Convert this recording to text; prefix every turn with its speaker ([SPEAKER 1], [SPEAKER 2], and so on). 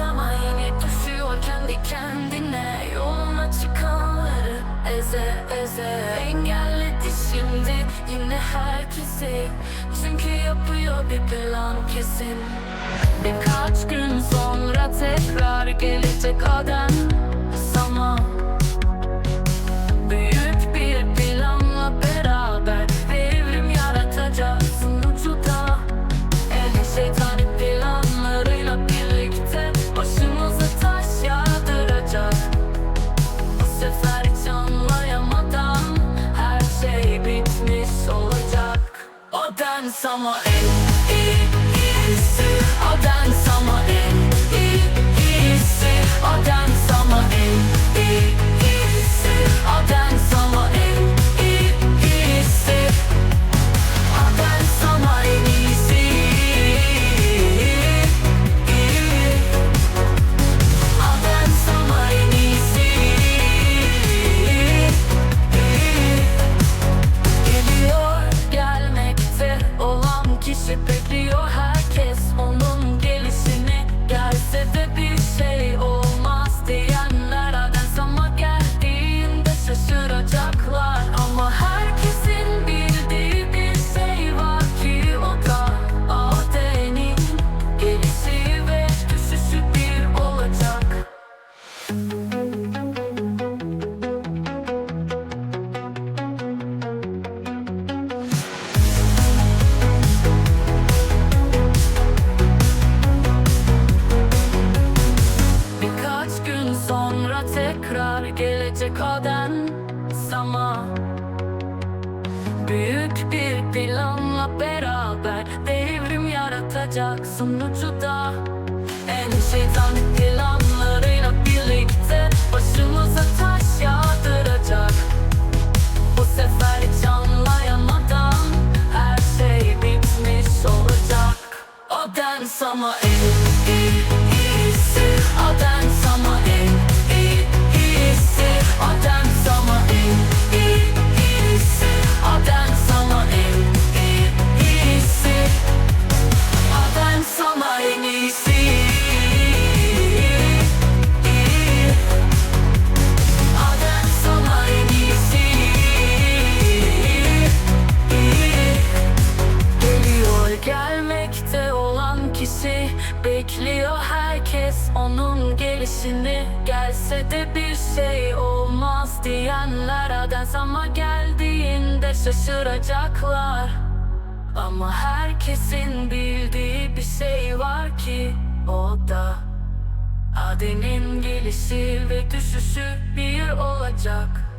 [SPEAKER 1] Zaman yine düşüyor kendi kendine. Yoluna çıkanları eze eze. Engelledi şimdi yine herkesi. Çünkü yapıyor bir plan kesin. Birkaç gün sonra tekrar gelecek adam O dans yaratacaksın ucuda. En şeytani planlarıyla birlikte başımıza taş yağdıracak. Bu sefer hiç anlayamadan her şey bitmiş olacak. O dans ama Bekliyor herkes onun gelişini. Gelse de bir şey olmaz diyenler Adens ama geldiğinde şaşıracaklar. Ama herkesin bildiği bir şey var ki O da Adenin gelişi ve düşüşü bir olacak